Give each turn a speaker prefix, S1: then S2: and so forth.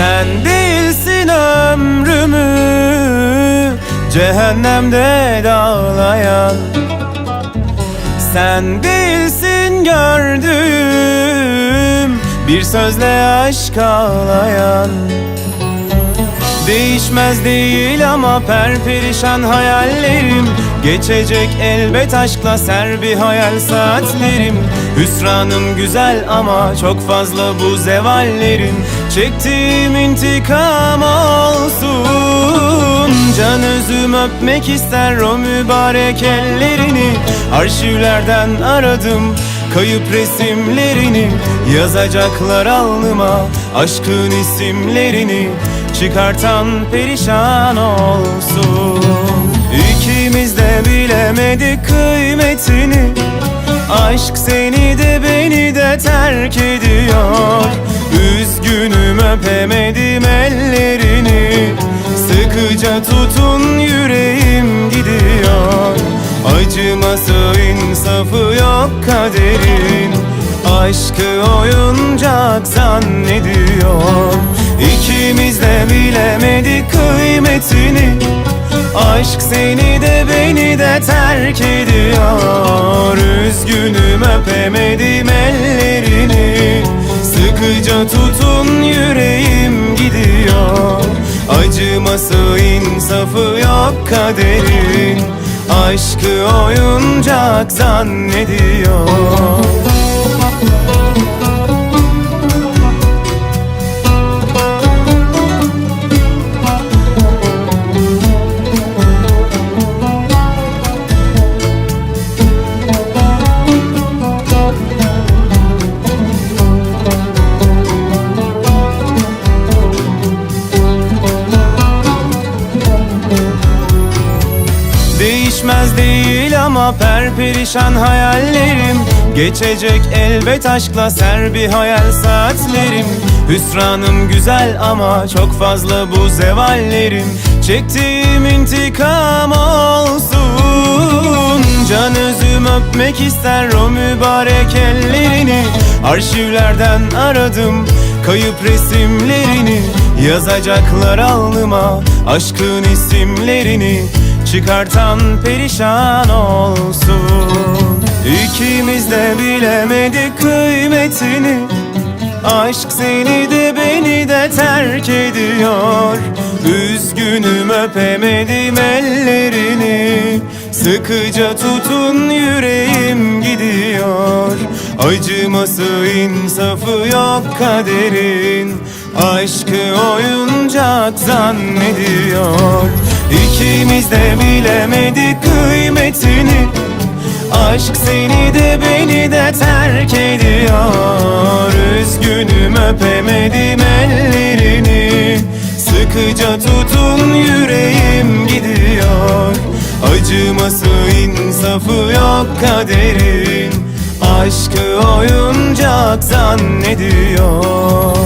S1: Sen değilsin ömrümü Cehennemde dağlayan. Sen değilsin gördüğüm Bir sözle aşk ağlayan. Değişmez değil ama perperişan hayallerim. Geçecek elbet aşkla ser bir hayal saatlerim Hüsranım güzel ama çok fazla bu zevallerim Çektiğim intikam olsun. Can özüm öpmek ister o mübarek ellerini. Arşivlerden aradım Kayıp resimlerini. Yazacaklar alnıma Aşkın isimlerini. Çıkartan perişan olsun. İkimiz de bilemedik kıymetini. Aşk seni beni de terk ediyor. Üzgünüm öpemedim ellerini. Sıkıca tutun yüreğim gidiyor. Acıması insafı yok kaderin. Aşkı oyuncak zannediyor. İkimiz de bilemedik kıymetini. Aşk seni de beni de terk ediyor öpemedim ellerini. Sıkıca tutun yüreğim gidiyor. Acıması insafı yok kaderin. Aşkı oyuncak zannediyor değil ama perperişan hayallerim. Geçecek elbet aşkla ser bir hayal saatlerim. Hüsranım güzel ama çok fazla bu zevallerim. Çektiğim intikam olsun. Can özüm öpmek ister o mübarek ellerini. Arşivlerden aradım kayıp resimlerini. Yazacaklar alnıma aşkın isimlerini Çıkartan perişan olsun. İkimiz de bilemedik kıymetini. Aşk seni de beni de terk ediyor. Üzgünüm öpemedim ellerini. Sıkıca tutun yüreğim gidiyor. Acıması insafı yok kaderin. Aşkı oyuncak zannediyor İkimiz de bilemedik kıymetini. Aşk seni de beni de terk ediyor. Üzgünüm öpemedim ellerini. Sıkıca tutun yüreğim gidiyor. Acıması insafı yok kaderin. Aşkı oyuncak zannediyor